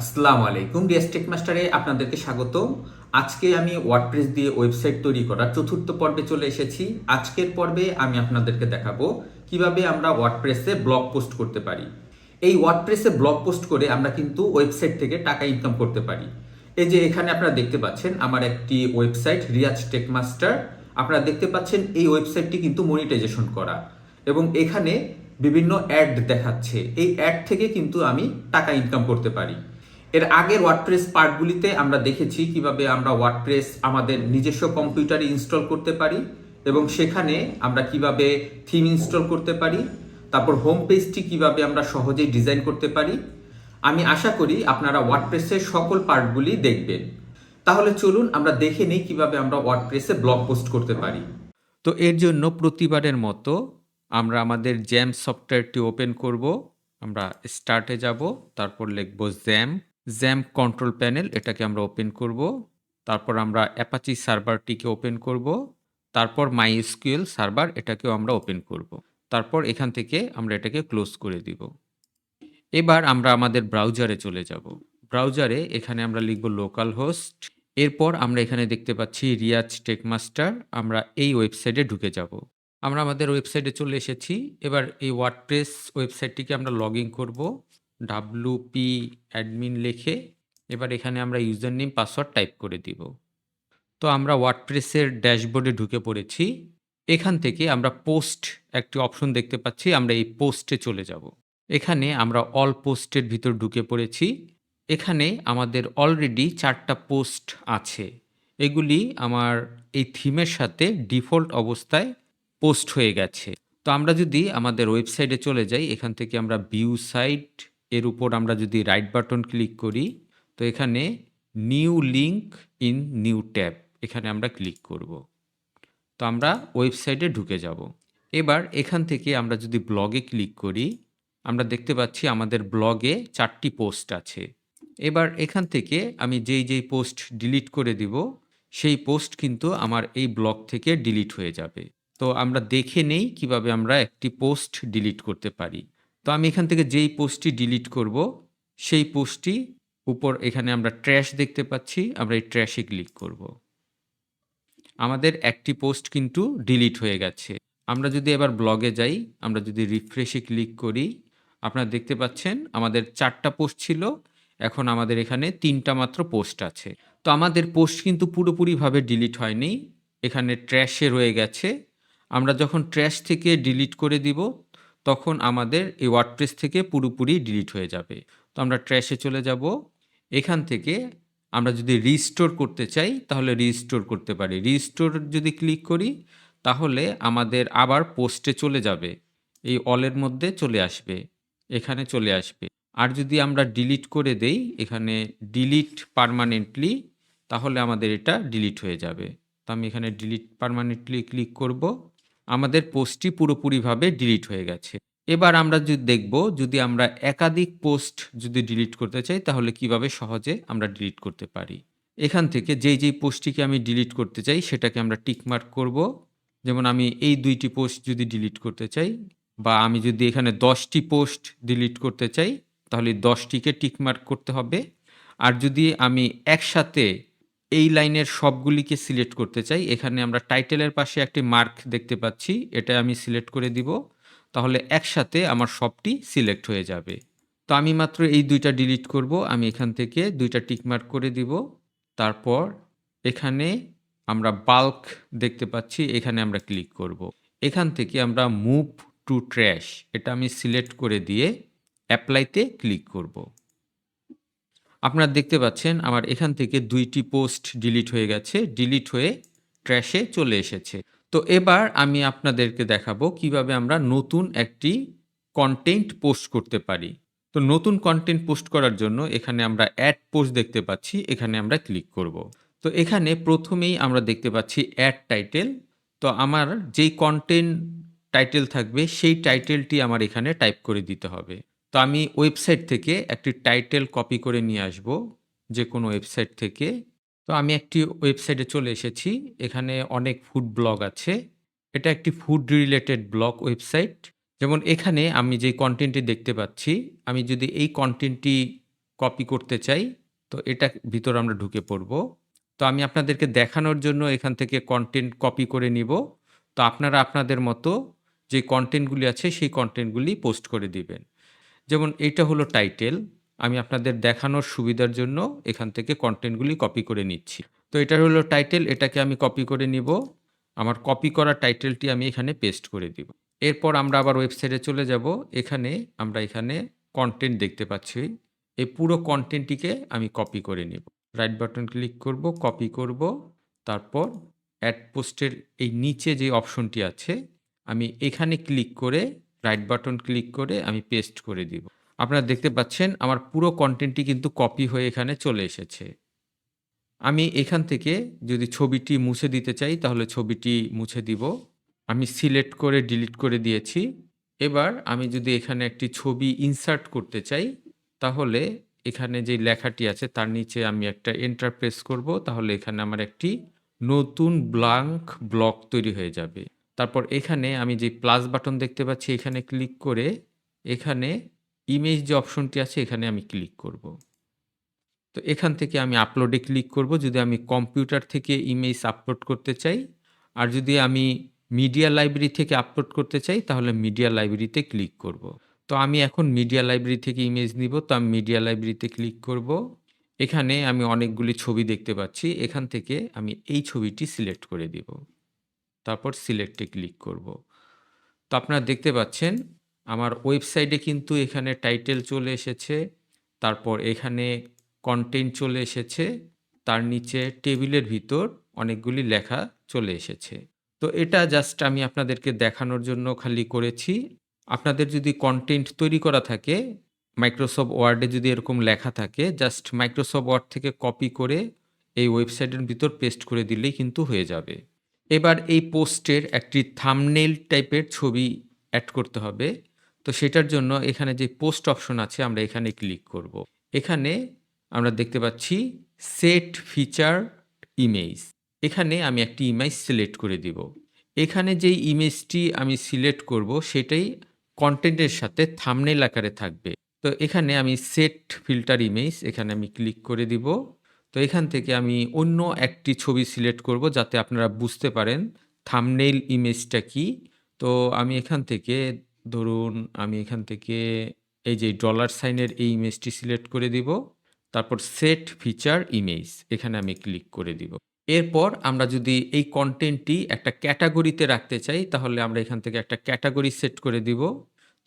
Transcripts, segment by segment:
আসসালামু আলাইকুম, DS take মাস্টারে আপনাদেরকে স্বাগত আজকে আমি ওয়ার্ডপ্রেস দিয়ে ওয়েবসাইট তৈরি করার চতুর্থ পর্বে চলে এসেছি। আজকের পর্বে আমি আপনাদেরকে দেখাবো কীভাবে আমরা ওয়ার্ডপ্রেসে ব্লগ পোস্ট করতে পারি। এই ওয়ার্ডপ্রেসে ব্লগ পোস্ট করে আমরা কিন্তু ওয়েবসাইট থেকে টাকা ইনকাম করতে পারি। এই যে এখানে আপনারা দেখতে পাচ্ছেন, আমার একটি ওয়েবসাইট, রিয়াজ টেক মাস্টার আপনারা দেখতে পাচ্ছেন এই ওয়েবসাইটটি কিন্তু মনিটাইজেশন করা এবং এখানে বিভিন্ন অ্যাড দেখাচ্ছে। এই অ্যাড থেকে কিন্তু আমি টাকা ইনকাম করতে পারি। এর আগের ওয়ার্ডপ্রেস পার্টগুলিতে আমরা দেখেছি কীভাবে আমরা ওয়ার্ডপ্রেস আমাদের নিজস্ব কম্পিউটারে ইনস্টল করতে পারি এবং সেখানে আমরা কীভাবে থিম ইনস্টল করতে পারি, তারপর হোম পেজটি কীভাবে আমরা সহজেই ডিজাইন করতে পারি। আমি আশা করি আপনারা ওয়ার্ডপ্রেসের সকল পার্টগুলি দেখবেন। তাহলে চলুন আমরা দেখে নিই কীভাবে আমরা ওয়ার্ডপ্রেসে ব্লগ পোস্ট করতে পারি। তো এর জন্য প্রতিবারের মতো আমরা আমাদের জ্যাম সফটওয়্যারটি ওপেন করব। আমরা স্টার্টে যাব, তারপর লিখব জ্যাম জ্যাম কন্ট্রোল প্যানেল এটাকে আমরা ওপেন করব। তারপর আমরা অ্যাপাচি সার্ভারটিকে ওপেন করব। তারপর মাই এসকিউএল সার্ভার এটাকেও আমরা ওপেন করব। তারপর এখান থেকে আমরা এটাকে ক্লোজ করে দিব। এবার আমরা আমাদের ব্রাউজারে চলে যাব। ব্রাউজারে এখানে আমরা লিখব লোকাল হোস্ট এরপর আমরা এখানে দেখতে পাচ্ছি রিয়াজ টেকমাস্টার আমরা এই ওয়েবসাইটে ঢুকে যাব। আমরা আমাদের ওয়েবসাইটে চলে এসেছি। এবার এই ওয়ার্ডপ্রেস ওয়েবসাইটটিকে আমরা লগ ইন করব। ডাব্লু পি অ্যাডমিন লিখে এবার এখানে আমরা ইউজার নেম পাসওয়ার্ড টাইপ করে দিব। তো আমরা ওয়ার্ডপ্রেসের ড্যাশবোর্ডে ঢুকে পড়েছি। এখান থেকে আমরা পোস্ট একটি অপশন দেখতে পাচ্ছি, আমরা এই পোস্টে চলে যাব। এখানে আমরা অল পোস্টের ভিতর ঢুকে পড়েছি। এখানে আমাদের অলরেডি চারটা পোস্ট আছে। এগুলি আমার এই থিমের সাথে ডিফল্ট অবস্থায় পোস্ট হয়ে গেছে। তো আমরা যদি আমাদের ওয়েবসাইটে চলে যাই, এখান থেকে আমরা ভিউ সাইট এর উপর আমরা যদি রাইট বাটন ক্লিক করি, তো এখানে new link in new tab এখানে আমরা ক্লিক করব। তো আমরা ওয়েবসাইটে ঢুকে যাব। এবার এখান থেকে আমরা যদি ব্লগে ক্লিক করি, আমরা দেখতে পাচ্ছি আমাদের ব্লগে চারটি পোস্ট আছে। এবার এখান থেকে আমি যেই যেই পোস্ট ডিলিট করে দিব, সেই পোস্ট কিন্তু আমার এই ব্লগ থেকে ডিলিট হয়ে যাবে। তো আমরা দেখে নেই কীভাবে আমরা একটি পোস্ট ডিলিট করতে পারি। তো আমি এখান থেকে যেই পোস্টটি ডিলিট করব, সেই পোস্টটি উপর এখানে আমরা ট্র্যাশ দেখতে পাচ্ছি, আমরা এই ট্র্যাশে ক্লিক করব। আমাদের একটি পোস্ট কিন্তু ডিলিট হয়ে গেছে। আমরা যদি এবার ব্লগে যাই, আমরা যদি রিফ্রেশে ক্লিক করি, আপনারা দেখতে পাচ্ছেন আমাদের চারটা পোস্ট ছিল, এখন আমাদের এখানে তিনটা মাত্র পোস্ট আছে। তো আমাদের পোস্ট কিন্তু পুরোপুরিভাবে ডিলিট হয়নি, এখানে ট্র্যাশে রয়ে গেছে। আমরা যখন ট্র্যাশ থেকে ডিলিট করে দিব তখন আমাদের এই ওয়ার্ডপ্রেস থেকে পুরোপুরি ডিলিট হয়ে যাবে। তো আমরা ট্র্যাশে চলে যাব। এখান থেকে আমরা যদি রিস্টোর করতে চাই, তাহলে রিস্টোর করতে পারি। রিস্টোর যদি ক্লিক করি, তাহলে আমাদের আবার পোস্টে চলে যাবে। এই অলের মধ্যে চলে আসবে। এখানে চলে আসবে। আর যদি আমরা ডিলিট করে দেই, এখানে ডিলিট পারমানেন্টলি তাহলে আমাদের এটা ডিলিট হয়ে যাবে। তো আমি এখানে ডিলিট পারমানেন্টলি ক্লিক করব। আমাদের পোস্টটি পুরোপুরিভাবে ডিলিট হয়ে গেছে। এবার আমরা যদি দেখব, যদি আমরা একাধিক পোস্ট যদি ডিলিট করতে চাই, তাহলে কীভাবে সহজে আমরা ডিলিট করতে পারি? এখান থেকে যেই যেই পোস্টটিকে আমি ডিলিট করতে চাই, সেটাকে আমরা টিকমার্ক করব। যেমন আমি এই দুইটি পোস্ট যদি ডিলিট করতে চাই, বা আমি যদি এখানে দশটি পোস্ট ডিলিট করতে চাই, তাহলে দশটিকে টিকমার্ক করতে হবে। আর যদি আমি একসাথে এই লাইনের সবগুলিকে সিলেক্ট করতে চাই। এখানে আমরা টাইটেলের পাশে একটি মার্ক দেখতে পাচ্ছি। এটা আমি সিলেক্ট করে দিব। তাহলে একসাথে আমার সবটি সিলেক্ট হয়ে যাবে। তো আমি মাত্র এই দুইটা ডিলিট করব। আমি এখান থেকে দুইটা টিকমার্ক করে দিব। তারপর এখানে আমরা বাল্ক দেখতে পাচ্ছি। এখানে আমরা ক্লিক করব। এখান থেকে আমরা মুভ টু ট্র্যাশ, এটা আমি সিলেক্ট করে দিয়ে অ্যাপ্লাইতে ক্লিক করব। আপনারা দেখতে পাচ্ছেন আমার এখান থেকে দুইটি পোস্ট ডিলিট হয়ে গেছে, ডিলিট হয়ে ট্র্যাশে চলে এসেছে। তো এবার আমি আপনাদেরকে দেখাবো কীভাবে আমরা নতুন একটি কন্টেন্ট পোস্ট করতে পারি। তো নতুন কন্টেন্ট পোস্ট করার জন্য এখানে আমরা অ্যাড পোস্ট দেখতে পাচ্ছি, এখানে আমরা ক্লিক করব। তো এখানে প্রথমেই আমরা দেখতে পাচ্ছি অ্যাড টাইটেল তো আমার যেই কন্টেন্ট টাইটেল থাকবে, সেই টাইটেলটি আমার এখানে টাইপ করে দিতে হবে। তো আমি ওয়েবসাইট থেকে একটি টাইটেল কপি করে নিয়ে আসব যে কোনো ওয়েবসাইট থেকে। তো আমি একটি ওয়েবসাইটে চলে এসেছি, এখানে অনেক ফুড ব্লগ আছে। এটা একটি ফুড রিলেটেড ব্লগ ওয়েবসাইট। যেমন এখানে আমি যে কন্টেন্টটি দেখতে পাচ্ছি, আমি যদি এই কন্টেন্টটি কপি করতে চাই, তো এটা ভিতর আমরা ঢুকে পড়ব। তো আমি আপনাদেরকে দেখানোর জন্য এখান থেকে কন্টেন্ট কপি করে নিব। তো আপনারা আপনাদের মতো যে কন্টেন্টগুলি আছে, সেই কন্টেন্টগুলি পোস্ট করে দিবেন। যেমন এইটা হলো টাইটেল আমি আপনাদের দেখানোর সুবিধার জন্য এখান থেকে কন্টেন্টগুলি কপি করে নিচ্ছি। তো এটা হলো টাইটেল এটাকে আমি কপি করে নিব। আমার কপি করা টাইটেলটি আমি এখানে পেস্ট করে দিব। এরপর আমরা আবার ওয়েবসাইটে চলে যাব। এখানে আমরা এখানে কন্টেন্ট দেখতে পাচ্ছি। এই পুরো কন্টেন্টটিকে আমি কপি করে নিব। রাইট বাটন ক্লিক করব কপি করব। তারপর অ্যাড পোস্টের এই নিচে যে অপশনটি আছে, আমি এখানে ক্লিক করে রাইট বাটন ক্লিক করে আমি পেস্ট করে দিব। আপনারা দেখতে পাচ্ছেন আমার পুরো কন্টেন্টটি কিন্তু কপি হয়ে এখানে চলে এসেছে। আমি এখান থেকে যদি ছবিটি মুছে দিতে চাই তাহলে ছবিটি মুছে দিব। আমি সিলেক্ট করে ডিলিট করে দিয়েছি। এবার আমি যদি এখানে একটি ছবি ইনসার্ট করতে চাই তাহলে এখানে যে লেখাটি আছে তার নিচে আমি একটা এন্টার প্রেস করব। তাহলে এখানে আমার একটি নতুন ব্লাঙ্ক ব্লক তৈরি হয়ে যাবে। তারপর এখানে আমি যে প্লাস বাটন দেখতে পাচ্ছি, এখানে ক্লিক করে এখানে ইমেজ যে অপশনটি আছে, এখানে আমি ক্লিক করব। তো এখান থেকে আমি আপলোডে ক্লিক করব। যদি আমি কম্পিউটার থেকে ইমেজ আপলোড করতে চাই, আর যদি আমি মিডিয়া লাইব্রেরি থেকে আপলোড করতে চাই, তাহলে মিডিয়া লাইব্রেরিতে ক্লিক করব। তো আমি এখন মিডিয়া লাইব্রেরি থেকে ইমেজ নিব, তো আমি মিডিয়া লাইব্রেরিতে ক্লিক করব। এখানে আমি অনেকগুলি ছবি দেখতে পাচ্ছি, এখান থেকে আমি এই ছবিটি সিলেক্ট করে দিব। তারপর সিলেক্টে ক্লিক করব। তো আপনারা দেখতে পাচ্ছেন, আমার ওয়েবসাইটে কিন্তু এখানে টাইটেল চলে এসেছে, তারপর এখানে কন্টেন্ট চলে এসেছে, তার নিচে টেবিলের ভিতর অনেকগুলি লেখা চলে এসেছে। তো এটা জাস্ট আমি আপনাদেরকে দেখানোর জন্য খালি করেছি। আপনাদের যদি কন্টেন্ট তৈরি করা থাকে, মাইক্রোসফট ওয়ার্ডে যদি এরকম লেখা থাকে, জাস্ট মাইক্রোসফট ওয়ার্ড থেকে কপি করে এই ওয়েবসাইটের ভিতর পেস্ট করে দিলেই কিন্তু হয়ে যাবে। এবার এই পোস্টের একটি থামনেল টাইপের ছবি অ্যাড করতে হবে। তো সেটার জন্য এখানে যে পোস্ট অপশন আছে, আমরা এখানে ক্লিক করব। এখানে আমরা দেখতে পাচ্ছি সেট ফিচার ইমেজ এখানে আমি একটি ইমেজ সিলেক্ট করে দিব। এখানে যেই ইমেজটি আমি সিলেক্ট করব, সেটাই কন্টেন্টের সাথে থামনেল আকারে থাকবে। তো এখানে আমি সেট ফিল্টার ইমেজ এখানে আমি ক্লিক করে দিব। তো এখান থেকে আমি অন্য একটি ছবি সিলেক্ট করব যাতে আপনারা বুঝতে পারেন থামনেইল ইমেজটা কি। তো আমি এখান থেকে ধরুন আমি এখান থেকে এই যে ডলার সাইনের এই ইমেজটি সিলেক্ট করে দিব, তারপর সেট ফিচার ইমেজ এখানে আমি ক্লিক করে দিব। এরপর আমরা যদি এই কন্টেন্টটি একটা ক্যাটাগরিতে রাখতে চাই, তাহলে আমরা এখান থেকে একটা ক্যাটাগরি সেট করে দিব।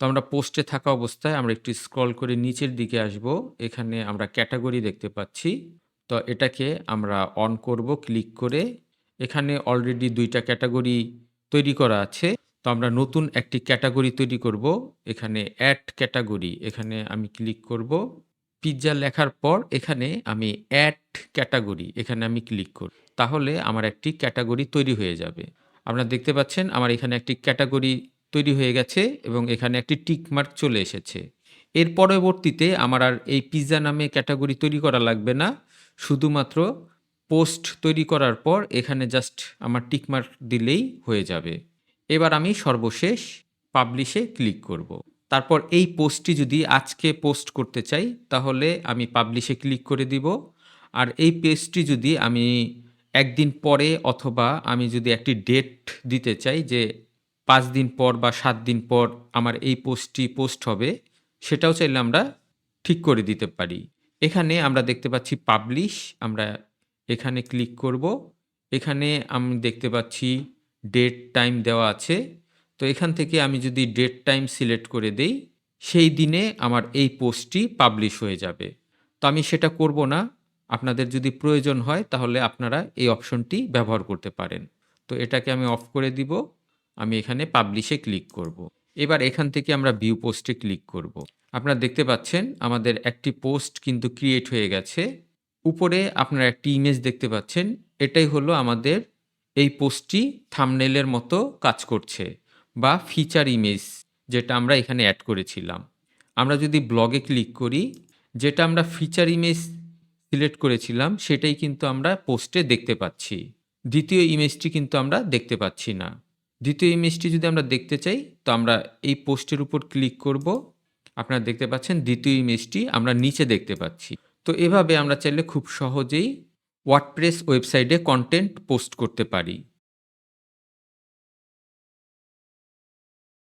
তো আমরা পোস্টে থাকা অবস্থায় আমরা একটু স্ক্রল করে নিচের দিকে আসব, এখানে আমরা ক্যাটাগরি দেখতে পাচ্ছি। তো এটাকে আমরা অন করব ক্লিক করে। এখানে অলরেডি দুইটা ক্যাটাগরি তৈরি করা আছে। তো আমরা নতুন একটি ক্যাটাগরি তৈরি করব। এখানে অ্যাড ক্যাটাগরি এখানে আমি ক্লিক করব। পিৎজা লেখার পর এখানে আমি অ্যাড ক্যাটাগরি এখানে আমি ক্লিক করব। তাহলে আমার একটি ক্যাটাগরি তৈরি হয়ে যাবে। আপনারা দেখতে পাচ্ছেন আমার এখানে একটি ক্যাটাগরি তৈরি হয়ে গেছে এবং এখানে একটি টিক মার্ক চলে এসেছে। এর পরবর্তীতে আমার আর এই পিৎজা নামে ক্যাটাগরি তৈরি করা লাগবে না। শুধুমাত্র পোস্ট তৈরি করার পর এখানে জাস্ট আমার টিক মার্ক দিলেই হয়ে যাবে। এবার আমি সর্বশেষ পাবলিশে ক্লিক করব। তারপর এই পোস্টটি যদি আজকে পোস্ট করতে চাই, তাহলে আমি পাবলিশে ক্লিক করে দিব। আর এই পেজটি যদি আমি একদিন পরে অথবা আমি যদি একটি ডেট দিতে চাই যে পাঁচ দিন পর বা সাত দিন পর আমার এই পোস্টটি পোস্ট হবে, সেটাও চাইলে আমরা ঠিক করে দিতে পারি। এখানে আমরা দেখতে পাচ্ছি পাবলিশ আমরা এখানে ক্লিক করব। এখানে আমি দেখতে পাচ্ছি ডেট টাইম দেওয়া আছে। তো এখান থেকে আমি যদি ডেট টাইম সিলেক্ট করে দেই, সেই দিনে আমার এই পোস্টটি পাবলিশ হয়ে যাবে। তো আমি সেটা করব না। আপনাদের যদি প্রয়োজন হয়, তাহলে আপনারা এই অপশনটি ব্যবহার করতে পারেন। তো এটাকে আমি অফ করে দিব। আমি এখানে পাবলিশে ক্লিক করব। এবার এখান থেকে আমরা ভিউ পোস্টে ক্লিক করব। আপনারা দেখতে পাচ্ছেন, আমাদের একটি পোস্ট কিন্তু ক্রিয়েট হয়ে গেছে। উপরে আপনারা একটি ইমেজ দেখতে পাচ্ছেন, এটাই হলো আমাদের এই পোস্টটি থামনেলের মতো কাজ করছে বা ফিচার ইমেজ যেটা আমরা এখানে অ্যাড করেছিলাম। আমরা যদি ব্লগে ক্লিক করি, যেটা আমরা ফিচার ইমেজ সিলেক্ট করেছিলাম, সেটাই কিন্তু আমরা পোস্টে দেখতে পাচ্ছি। দ্বিতীয় ইমেজটি কিন্তু আমরা দেখতে পাচ্ছি না। দ্বিতীয় ইমেজটি যদি আমরা দেখতে চাই, তো আমরা এই পোস্টের উপর ক্লিক করব। আপনারা দেখতে পাচ্ছেন দ্বিতীয় ইমেজটি আমরা নিচে দেখতে পাচ্ছি। তো এভাবে আমরা চাইলে খুব সহজেই ওয়ার্ডপ্রেস ওয়েবসাইটে কন্টেন্ট পোস্ট করতে পারি।